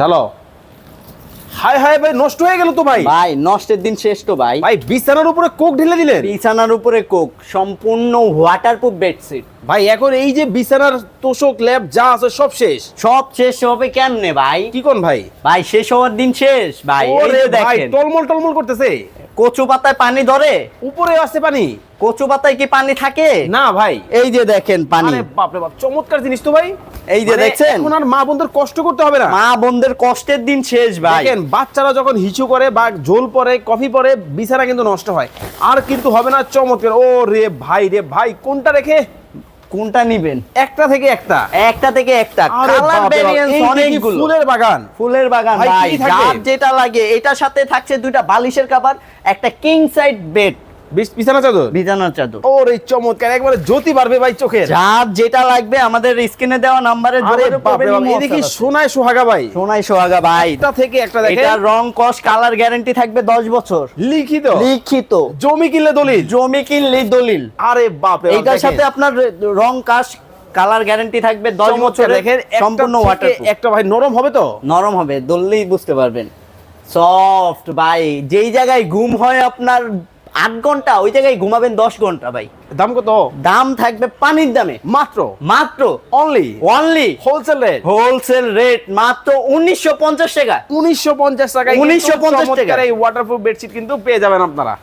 ঢালো high high ভাই নষ্ট হয়ে গেল তো ভাই। ভাই নষ্টের দিন শেষ তো ভাই। ভাই বিছানার উপরে কোক ঢেলে দিলেন? বিছানার উপরে কোক সম্পূর্ণ ওয়াটারপ্রুফ বেডশিট ভাই এখন এই যে বিছানার তোষক ল্যাব যা আছে সব শেষ। সব শেষ হবে কেমনে ভাই? কি কোন ভাই? ভাই শেষ হওয়ার দিন শেষ। ভাই এই ওরে যে ভাই দেখেন। টলমল টলমল করতেছে। কচু পাতায় পানি ধরে? উপরে আসছে পানি। কচু পাতায় কি পানি থাকে? না ভাই। এই যে দেখেন পানি। বাপরে বাপ চমৎকার জিনিস তো ভাই। এই যে মানে দেখছেন? এখন আর মা বোনদের কষ্ট করতে হবে না। মা বোনদের কষ্টের দিন শেষ ভাই। দেখেন বাচ্চারা যখন হিচু করে বা ঝোল পরে কফি পরে বিছানা কিন্তু নষ্ট হয়। আর কিন্তু হবে না চমৎকার। ও রে ভাই রে ভাই কোনটা রেখে কোনটা নিবেন? একটা থেকে একটা। একটা থেকে একটা। কালার ভ্যারিয়েন্স অনেকগুলো। ফুলের বাগান? ফুলের বাগান ভাই, যেটা লাগে এটার সাথে থাকছে দুইটা বালিশের কভার একটা কিং সাইড বেড বিছানা চাদর? বিছানার চাদর। ও রে চমৎকার একবারে জ্যোতি বাড়বে ভাই চোখের। যার যেটা লাগবে আমাদের স্ক্রিনে দেওয়া নাম্বারে আরে বাপ এই দেখি সোনায় সোহাগা ভাই। সোনাই সোহাগা ভাই। একটা থেকে একটা দেখেন। এটার রং কস কালার গ্যারান্টি থাকবে 10 বছর। লিখিত? লিখিত। জমি কিনলে দলিল? জমি কিনলে দলিল। আরে বাপ রে বাপ, এইটার সাথে আপনার রং কাশ কালার গ্যারান্টি থাকবে 10 বছর দেখেন একটা সম্পূর্ণ থেকে ওয়াটার একটা ভাই নরম হবে তো? নরম হবে দললেই বুঝতে পারবেন। সফট ভাই যেই জায়গায় ঘুম হয় আপনার আট ঘণ্টা ওই জায়গায় ঘুমাবেন দশ ঘণ্টা ভাই। দাম কত? দাম থাকবে পানির দামে। মাত্র? মাত্র। Only only wholesale rate wholesale rate মাত্র উনিশশো পঞ্চাশ টাকা। উনিশশো পঞ্চাশ টাকা উনিশশো পঞ্চাশ টাকা। এই ওয়াটারপ্রুফ বেডশিট কিন্তু পেয়ে যাবেন আপনারা।